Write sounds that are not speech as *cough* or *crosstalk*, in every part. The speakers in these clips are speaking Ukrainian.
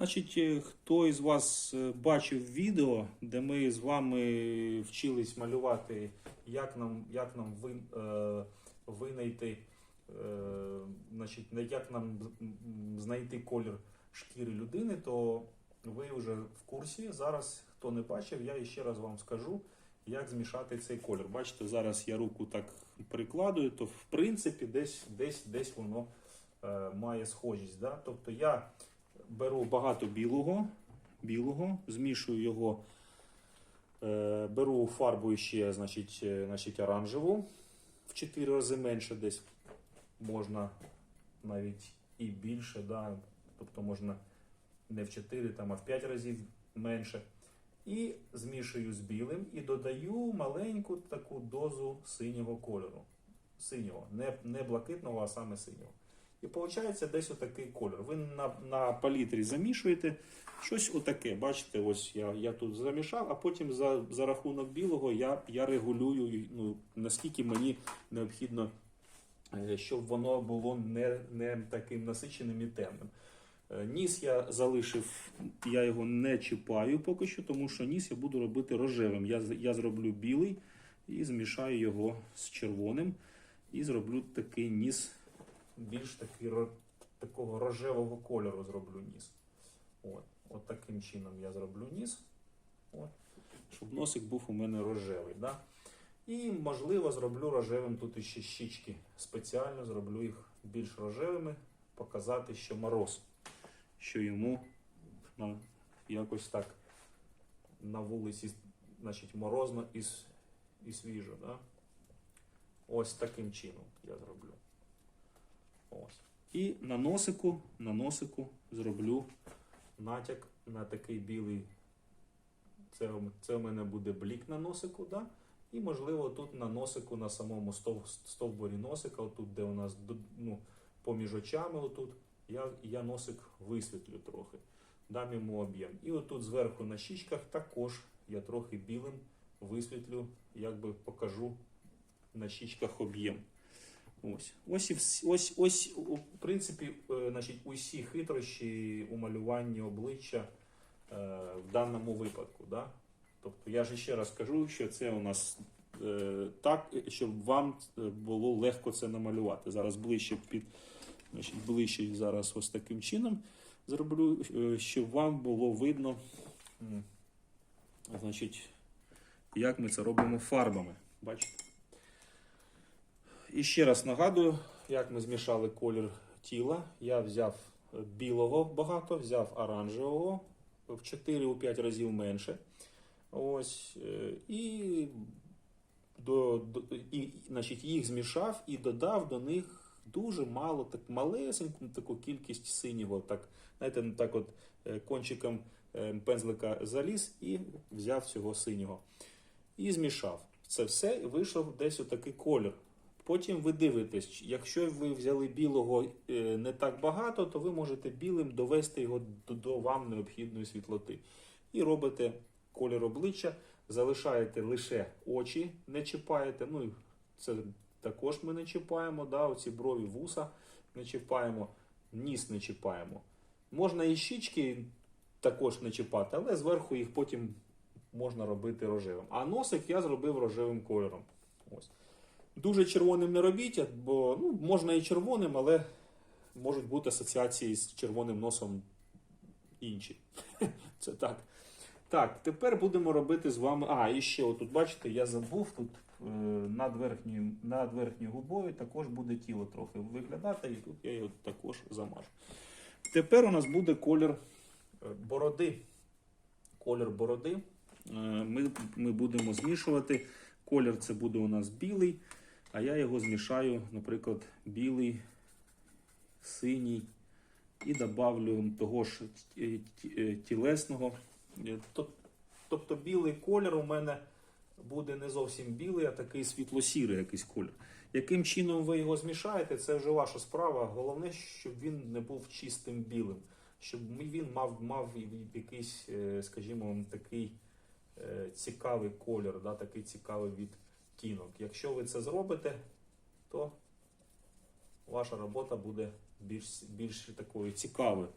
Значить, е, хто із вас е, бачив відео, де ми з вами вчились малювати, як нам, як нам ви, е, винайти, е, значить, як нам знайти колір шкіри людини, то ви вже в курсі. Зараз, хто не бачив, я ще раз вам скажу, як змішати цей колір. Бачите, зараз я руку так прикладую, то в принципі десь, десь, десь воно е, має схожість. Да? Тобто я беру багато білого, білого змішую його, е, беру фарбу ще, значить, е, значить, оранжеву в 4 рази менше десь можна навіть і більше, да? тобто можна не в 4, там, а в 5 разів менше. І змішую з білим і додаю маленьку таку дозу синього кольору. Синього, не, не блакитного, а саме синього. І виходить десь отакий кольор. Ви на, на палітрі замішуєте щось отаке. Бачите, ось я, я тут замішав, а потім за, за рахунок білого я, я регулюю, ну, наскільки мені необхідно, е, щоб воно було не, не таким насиченим і темним. Е, Ніс я залишив, я його не чіпаю поки що, тому що ніс я буду робити рожевим. Я, я зроблю білий і змішаю його з червоним. І зроблю такий ніс, більш такий, такого рожевого кольору зроблю ніс. От, от таким чином я зроблю ніс. От, щоб носик був у мене рожевий. Да? І, можливо, зроблю рожевим тут іще щічки. Спеціально зроблю їх більш рожевими, показати, що мороз що йому ну, якось так на вулиці значить, морозно і, і свіжо. Да? Ось таким чином я зроблю. І на носику, на носику зроблю натяк на такий білий. Це, це у мене буде блік на носику, да? і можливо тут на носику, на самому стов, стовбурі носика, отут, де у нас ну, поміж очами, отут, я, я носик висвітлю трохи, дам йому об'єм. І отут зверху на щічках також я трохи білим висвітлю, якби покажу на щічках об'єм. Ось, ось, ось, ось, у- в принципі, е, значить, усі хитрощі у малюванні обличчя е, в даному випадку. Да? Тобто я ж ще раз кажу, що це у нас е, так, щоб вам е, було легко це намалювати. Зараз ближче під значить, ближче зараз ось таким чином зроблю, е, щоб вам було видно, значить, як ми це робимо фарбами. Бачите? І ще раз нагадую, як ми змішали колір тіла. Я взяв білого багато, взяв оранжевого в 4-5 разів менше. Ось, е, і, до, до, і, значить, їх змішав і додав до них дуже мало, так малесеньку таку кількість синього. Так, знаєте, так от е, кончиком е, пензлика заліз і взяв цього синього. І змішав. Це все вийшов десь отакий колір. Потім ви дивитесь, якщо ви взяли білого е, не так багато, то ви можете білим довести його до, вам необхідної світлоти. І робите колір обличчя, залишаєте лише очі, не чіпаєте. Ну, це також ми не чіпаємо. Да, оці брові вуса не чіпаємо, ніс не чіпаємо. Можна і щічки також не чіпати, але зверху їх потім можна робити рожевим. А носик я зробив рожевим кольором. Ось. Дуже червоним не робіть, бо ну, можна і червоним, але можуть бути асоціації з червоним носом інші. *laughs* Це так. Так, тепер будемо робити з вами. А, і ще отут, бачите, я забув тут е, над, верхньою, над верхньою губою також буде тіло трохи виглядати, і тут я його також замажу. Тепер у нас буде колір е, бороди. Колір бороди. Е, Ми, ми будемо змішувати. Колір це буде у нас білий, а я його змішаю, наприклад, білий, синій і добавлю того ж е, тілесного. Е, Тобто білий колір у мене буде не зовсім білий, а такий світло-сірий якийсь колір. Яким чином ви його змішаєте, це вже ваша справа. Головне, щоб він не був чистим білим, щоб він мав, мав якийсь, е, скажімо, такий цікавий колір, да, такий цікавий відтінок. Якщо ви це зробите, то ваша робота буде більш, більш такою цікавою.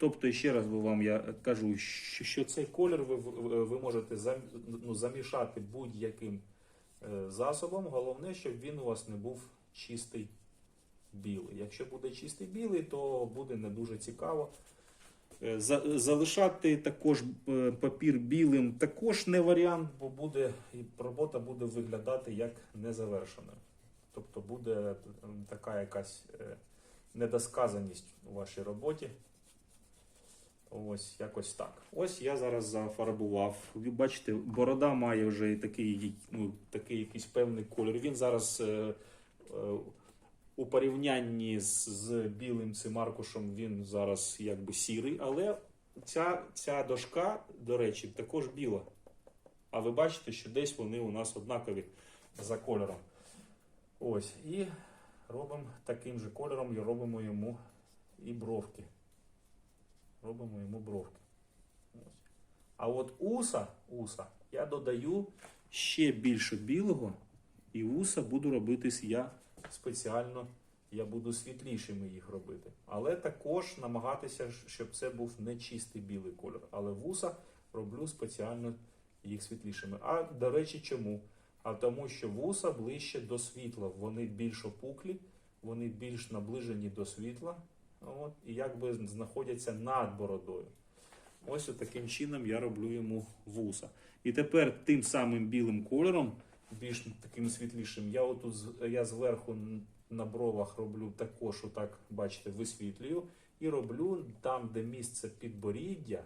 Тобто, ще раз вам я кажу, що, цей колір ви, ви ви можете ну, замішати будь-яким е, засобом. Головне, щоб він у вас не був чистий білий. Якщо буде чистий білий, то буде не дуже цікаво. Е, за- Залишати також е, папір білим також не варіант, бо буде і робота буде виглядати як незавершена. Тобто буде е, така якась недосказаність у вашій роботі. Ось якось так. Ось я зараз зафарбував. Ви бачите, борода має вже такий, ну, такий якийсь певний колір. Він зараз е, е, у порівнянні з, з білим цим аркушем він зараз якби сірий, але ця, ця дошка, до речі, також біла. А ви бачите, що десь вони у нас однакові за кольором. Ось. І робимо таким же кольором і робимо йому і бровки. Робимо йому бровки. Ось. А от уса, уса я додаю ще більше білого, і вуса буду робити я спеціально, я буду світлішими їх робити. Але також намагатися, щоб це був не чистий білий кольор. Але вуса роблю спеціально їх світлішими. А до речі, чому? А тому, що вуса ближче до світла, вони більш опуклі, вони більш наближені до світла, от, і якби знаходяться над бородою. Ось таким чином я роблю йому вуса. І тепер тим самим білим кольором, більш таким світлішим, я отут я зверху на бровах роблю також, отак, бачите, висвітлюю. І роблю там, де місце підборіддя,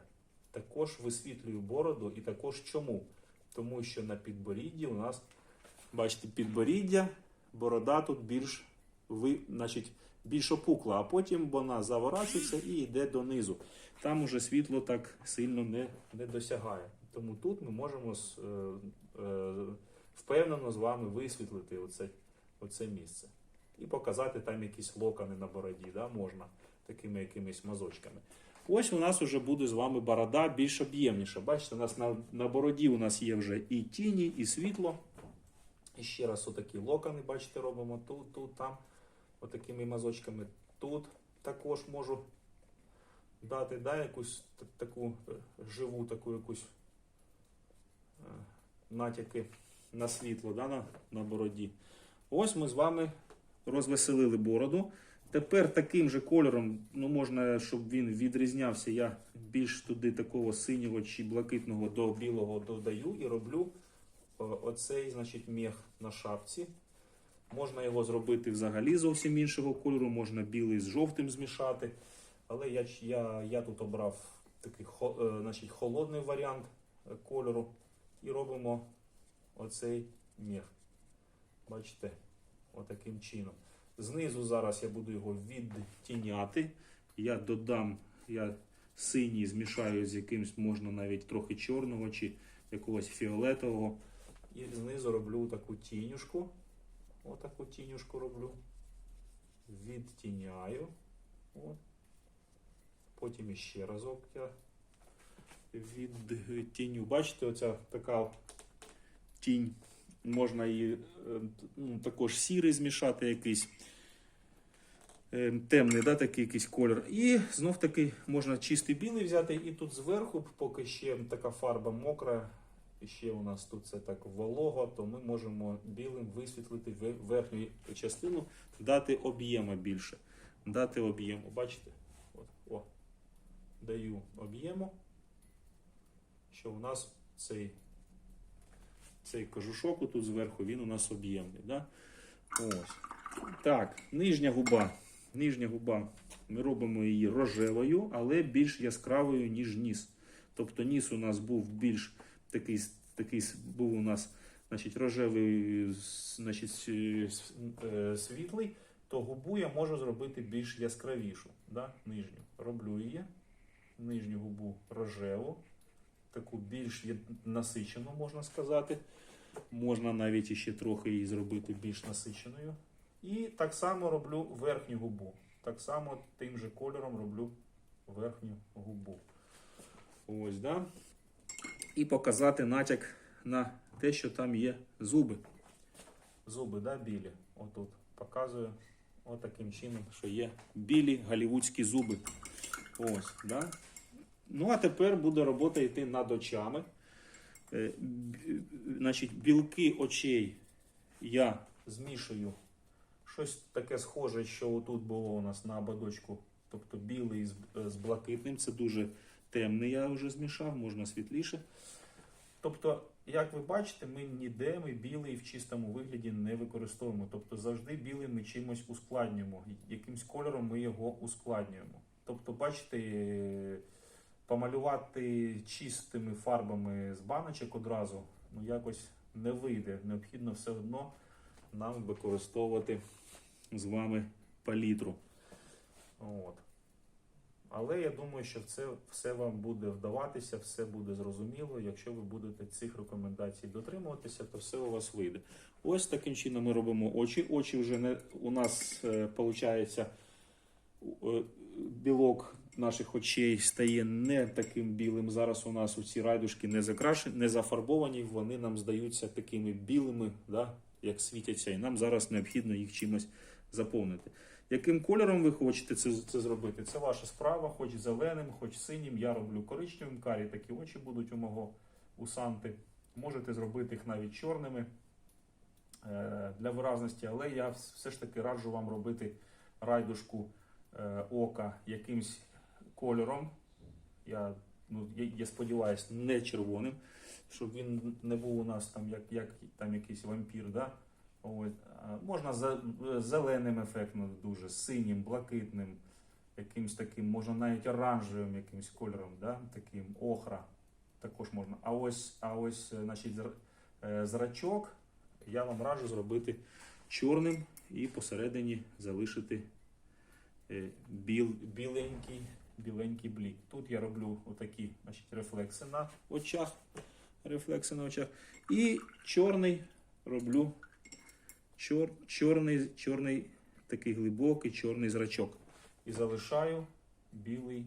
також висвітлюю бороду. І також чому? Тому що на підборідді у нас, бачите, підборіддя, борода тут більш ви, значить, більш опукла, а потім вона заворачується і йде донизу. Там уже світло так сильно не, не досягає. Тому тут ми можемо е, е, впевнено з вами висвітлити оце, оце місце. І показати там якісь локони на бороді, да, можна такими якимись мазочками. Ось у нас вже буде з вами борода більш об'ємніша. Бачите, у нас на, на бороді у нас є вже і тіні, і світло. І ще раз отакі локони, бачите, робимо тут, тут, там, отакими мазочками. Тут також можу дати да, якусь таку е, живу, таку якусь е, натяки на світло да, на, на бороді. Ось ми з вами розвеселили бороду. Тепер таким же кольором, ну можна, щоб він відрізнявся, я більш туди такого синього чи блакитного до білого додаю і роблю е, оцей, значить, мех на шапці. Можна його зробити взагалі зовсім іншого кольору, можна білий з жовтим змішати. Але я, я, я тут обрав такий е, значить, холодний варіант е, кольору і робимо оцей мех. Бачите, отаким чином. Знизу зараз я буду його відтіняти. Я додам, я синій змішаю з якимсь, можна навіть трохи чорного чи якогось фіолетового. І знизу роблю таку тінюшку. Отаку тінюшку роблю. Відтіняю. От. Потім іще разок я відтіню. Бачите, оця така тінь. Можна її е, ну, також сірий змішати якийсь. е, Темний, да, такий якийсь колір. І знов таки можна чистий білий взяти. І тут зверху, поки ще така фарба мокра, і ще у нас тут це так волого, то ми можемо білим висвітлити верхню частину, дати об'єму більше. Дати об'єму. Бачите? От, о, даю об'єму, що у нас цей, цей кожушок тут зверху, він у нас об'ємний. Да? Так, нижня губа. Нижня губа. Ми робимо її рожевою, але більш яскравою, ніж ніс. Тобто ніс у нас був більш такий, такий був у нас значить, рожевий значить, е, світлий, то губу я можу зробити більш яскравішу. Да? Нижню. Роблю її. Нижню губу рожеву, таку більш насичену, можна сказати. Можна навіть іще трохи її зробити більш насиченою. І так само роблю верхню губу. Так само тим же кольором роблю верхню губу. Ось, да? І показати натяк на те, що там є зуби. Зуби, да, білі. Отут показую. Отаким чином, що є білі голівудські зуби. Ось, да? Ну, а тепер буде робота йти над очами. Е, Значить, білки очей я змішую. Щось таке схоже, що отут було у нас на ободочку. Тобто білий з, з блакитним. Це дуже темний я вже змішав, можна світліше. Тобто, як ви бачите, ми ніде ми білий в чистому вигляді не використовуємо. Тобто завжди білий ми чимось ускладнюємо. Якимсь кольором ми його ускладнюємо. Тобто, бачите, е, помалювати чистими фарбами з баночок одразу ну, якось не вийде. Необхідно все одно нам використовувати з вами палітру. От. Але я думаю, що це все вам буде вдаватися, все буде зрозуміло. Якщо ви будете цих рекомендацій дотримуватися, то все у вас вийде. Ось таким чином ми робимо очі. Очі вже не у нас виходить білок наших очей стає не таким білим. Зараз у нас ці райдушки не закрашені, не зафарбовані, вони нам здаються такими білими, да, як світяться, і нам зараз необхідно їх чимось заповнити. Яким кольором ви хочете це, це зробити? Це ваша справа, хоч зеленим, хоч синім. Я роблю коричневим карі, такі очі будуть у мого у Санти. Можете зробити їх навіть чорними е, для виразності, але я все ж таки раджу вам робити райдушку е, ока якимсь кольором. Я, ну, я, я сподіваюся, не червоним, щоб він не був у нас там як, як там якийсь вампір. Да? Ось. Можна за, зеленим ефектом дуже, синім, блакитним, якимсь таким, можна навіть оранжевим якимсь кольором, да? таким охра. Також можна. А ось, а ось е, значить, е, зрачок я вам раджу зробити чорним і посередині залишити е, біл, біленький, біленький блік. Тут я роблю отакі значить, рефлекси на очах. Рефлекси на очах. І чорний роблю чор, чорний, чорний такий глибокий чорний зрачок. І залишаю білий,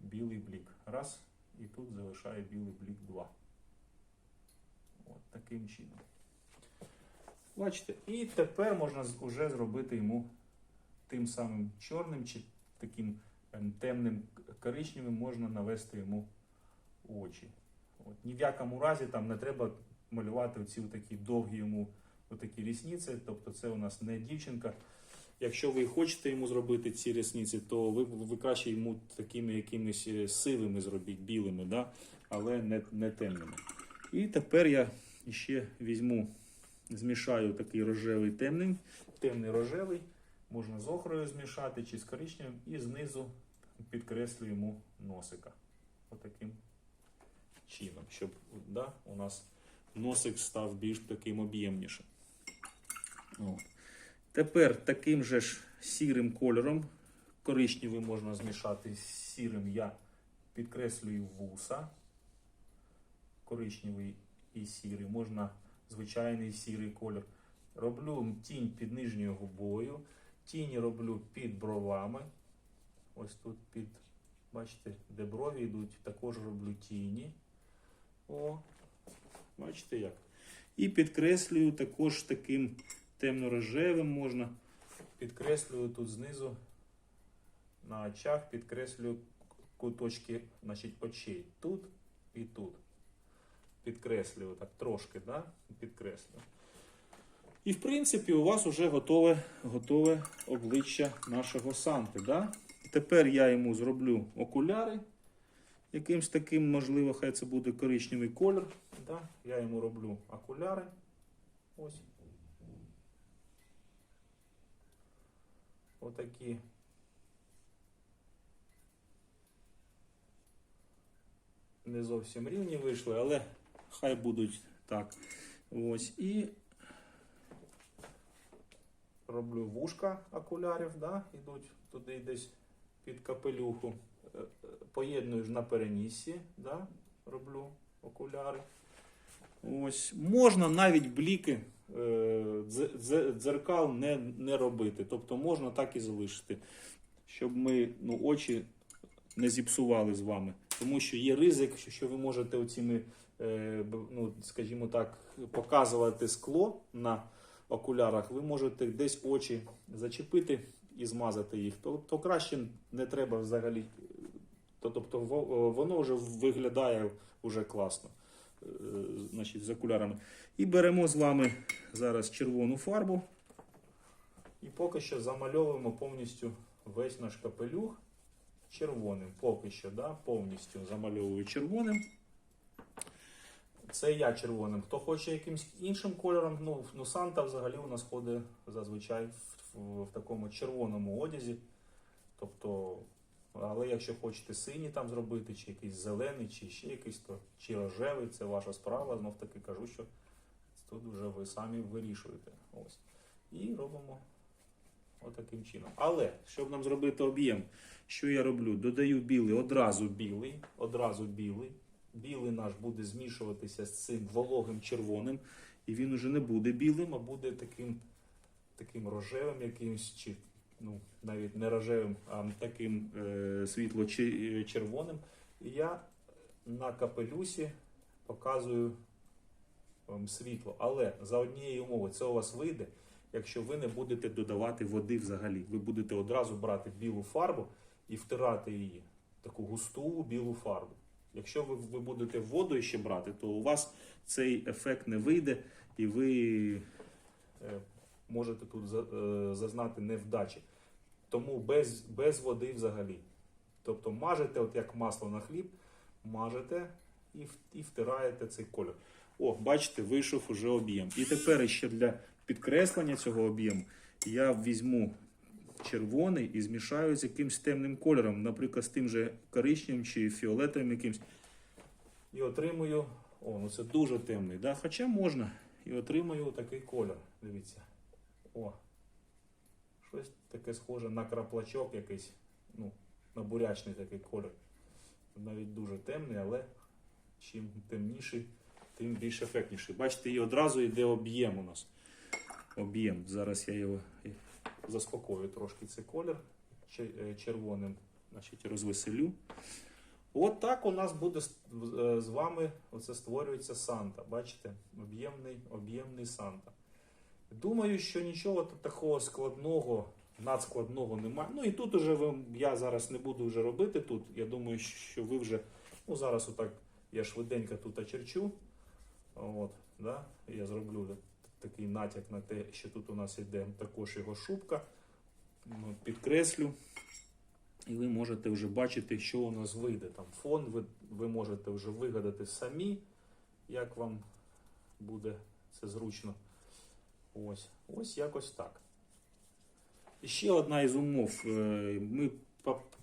білий блік. Раз. І тут залишаю білий блік два. От таким чином. Бачите? І тепер можна уже зробити йому тим самим чорним чи таким ем, темним коричневим можна навести йому очі. От. Ні в якому разі там не треба малювати оці такі довгі йому отакі рісниці. Тобто це у нас не дівчинка. Якщо ви хочете йому зробити ці рісниці, то ви, ви краще йому такими якимись е, сивими зробіть, білими, да? але не, не темними. І тепер я ще візьму, змішаю такий рожевий темний, темний рожевий, можна з охрою змішати чи з коричневим, і знизу підкреслю йому носика. Отаким чином, щоб да, у нас носик став більш таким об'ємнішим. Тепер таким же ж сірим кольором, коричневий можна змішати з сірим, я підкреслюю вуса. Коричневий і сірий, можна звичайний сірий колір. Роблю тінь під нижньою губою, тіні роблю під бровами. Ось тут під, бачите, де брові йдуть, також роблю тіні. О, бачите як. І підкреслюю також таким темно-рожевим можна. Підкреслюю тут знизу на очах, підкреслюю куточки значить, очей. Тут і тут. Підкреслюю так трошки, да? підкреслюю. І в принципі у вас вже готове, готове обличчя нашого Санти. Да? Тепер я йому зроблю окуляри. Якимсь таким, можливо, хай це буде коричневий колір. Да? Я йому роблю окуляри. Ось. Отакі. Не зовсім рівні вийшли, але хай будуть так. Ось. І роблю вушка окулярів, да? ідуть туди десь під капелюху. Е, е, Поєдную ж на переніссі, да? роблю окуляри. Ось. Можна навіть бліки е, дз- дз- дзеркал не, не робити. Тобто можна так і залишити, щоб ми ну, очі не зіпсували з вами. Тому що є ризик, що- ви можете оціми, ну, скажімо так, показувати скло на окулярах, ви можете десь очі зачепити і змазати їх, то, то краще не треба взагалі. То, тобто воно вже виглядає вже класно е, значить, з окулярами. І беремо з вами зараз червону фарбу. І поки що замальовуємо повністю весь наш капелюх червоним. Поки що, да, повністю замальовую червоним. Це я червоним. Хто хоче якимось іншим кольором, ну, ну Санта взагалі у нас ходить зазвичай в, в, в такому червоному одязі. Тобто, але якщо хочете синій там зробити, чи якийсь зелений, чи ще якийсь, то чи рожевий, це ваша справа. Знов таки кажу, що тут вже ви самі вирішуєте. Ось. І робимо отаким чином. Але щоб нам зробити об'єм, що я роблю? Додаю білий, одразу білий, одразу білий. Білий наш буде змішуватися з цим вологим червоним, і він уже не буде білим, а буде таким, таким рожевим якимось, чи ну, навіть не рожевим, а таким е, світло-червоним. І я на капелюсі показую вам світло. Але за однієї умови це у вас вийде, якщо ви не будете додавати води взагалі. Ви будете одразу брати білу фарбу і втирати її, таку густу білу фарбу. Якщо ви, ви будете воду ще брати, то у вас цей ефект не вийде, і ви е, можете тут е, зазнати невдачі. Тому без, без води взагалі. Тобто мажете, от як масло на хліб, мажете і, і втираєте цей кольор. О, бачите, вийшов уже об'єм. І тепер ще для підкреслення цього об'єму я візьму червоний і змішаю з якимсь темним кольором, наприклад, з тим же коричневим чи фіолетовим якимсь. І отримую, о, ну це дуже темний, да? хоча можна. І отримую такий кольор. Дивіться. О. Щось таке схоже на краплачок якийсь, ну, на бурячний такий кольор. Навіть дуже темний, але чим темніший, тим більш ефектніший. Бачите, і одразу йде об'єм у нас. Об'єм. Зараз я його заспокою трошки цей колір е, червоним, значить розвеселю. От так у нас буде з- е, вами оце створюється Санта. Бачите? Об'ємний, об'ємний Санта. Думаю, що нічого такого складного, надскладного немає. Ну і тут уже ви, я зараз не буду вже робити тут. Я думаю, що ви вже, ну зараз отак я швиденько тут очерчу. От, да? Я зроблю такий натяк на те, що тут у нас йде також його шубка. Ну, Підкреслю. І ви можете вже бачити, що у нас вийде. Там фон ви, ви можете вже вигадати самі, як вам буде це зручно. Ось, ось якось так. І ще одна із умов. Е, Ми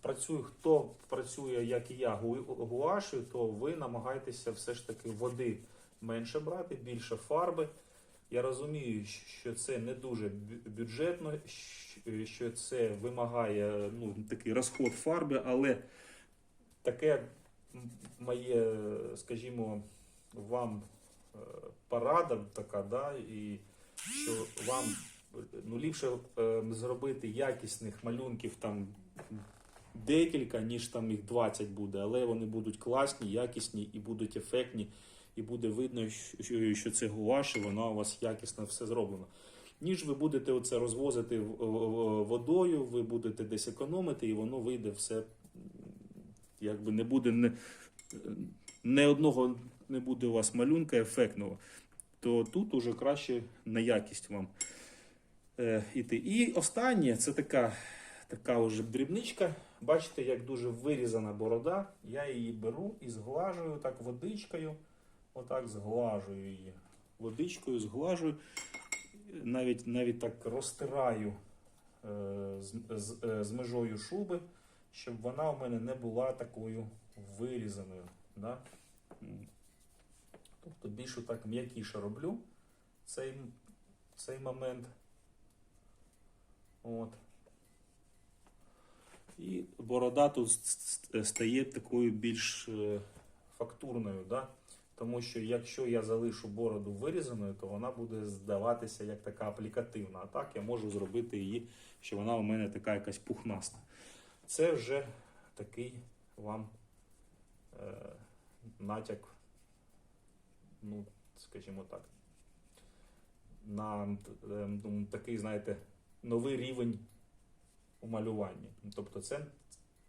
працюємо, хто працює, як і я, гуашею, то ви намагайтеся все ж таки води менше брати, більше фарби. Я розумію, що це не дуже бюджетно, що це вимагає ну, такий розход фарби, але таке моє, скажімо, вам е, порада така, да, і що вам ну, ліпше е, зробити якісних малюнків там декілька, ніж там їх 20 буде, але вони будуть класні, якісні і будуть ефектні, і буде видно, що, це гуаш, і воно у вас якісно все зроблено. Ніж ви будете оце розвозити водою, ви будете десь економити, і воно вийде все, якби не буде не, не одного не буде у вас малюнка ефектного, то тут уже краще на якість вам е, іти. І останнє це така, така вже дрібничка. Бачите, як дуже вирізана борода. Я її беру і зглажую так водичкою. Отак зглажую її. Водичкою зглажую. Навіть, навіть так розтираю е, з, з, е, з межою шуби, щоб вона у мене не була такою вирізаною. Да? Тобто більш так м'якіше роблю цей, цей момент. От. І борода тут стає такою більш е, фактурною. Да? Тому що якщо я залишу бороду вирізаною, то вона буде здаватися як така аплікативна. А так я можу зробити її, що вона у мене така якась пухнаста. Це вже такий вам е, натяк, ну, скажімо так, на е, ну, такий, знаєте, новий рівень у малюванні. Тобто, це,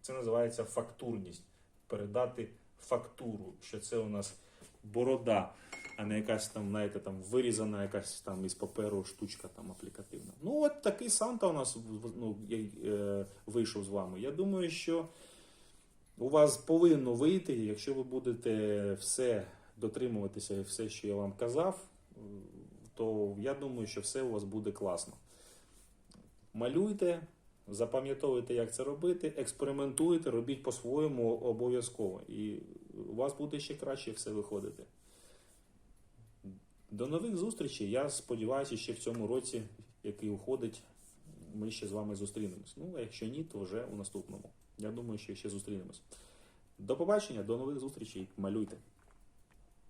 це називається фактурність. Передати фактуру, що це у нас борода, а не якась там, знаєте, там вирізана якась там із паперу штучка там аплікативна. Ну, от такий Санта у нас ну, е, вийшов з вами. Я думаю, що у вас повинно вийти, якщо ви будете все дотримуватися, все, що я вам казав, то я думаю, що все у вас буде класно. Малюйте, запам'ятовуйте, як це робити, експериментуйте, робіть по-своєму обов'язково. І у вас буде ще краще все виходити. До нових зустрічей. Я сподіваюся, ще в цьому році, який уходить, ми ще з вами зустрінемось. Ну, а якщо ні, то вже у наступному. Я думаю, що ще зустрінемось. До побачення, до нових зустрічей. Малюйте.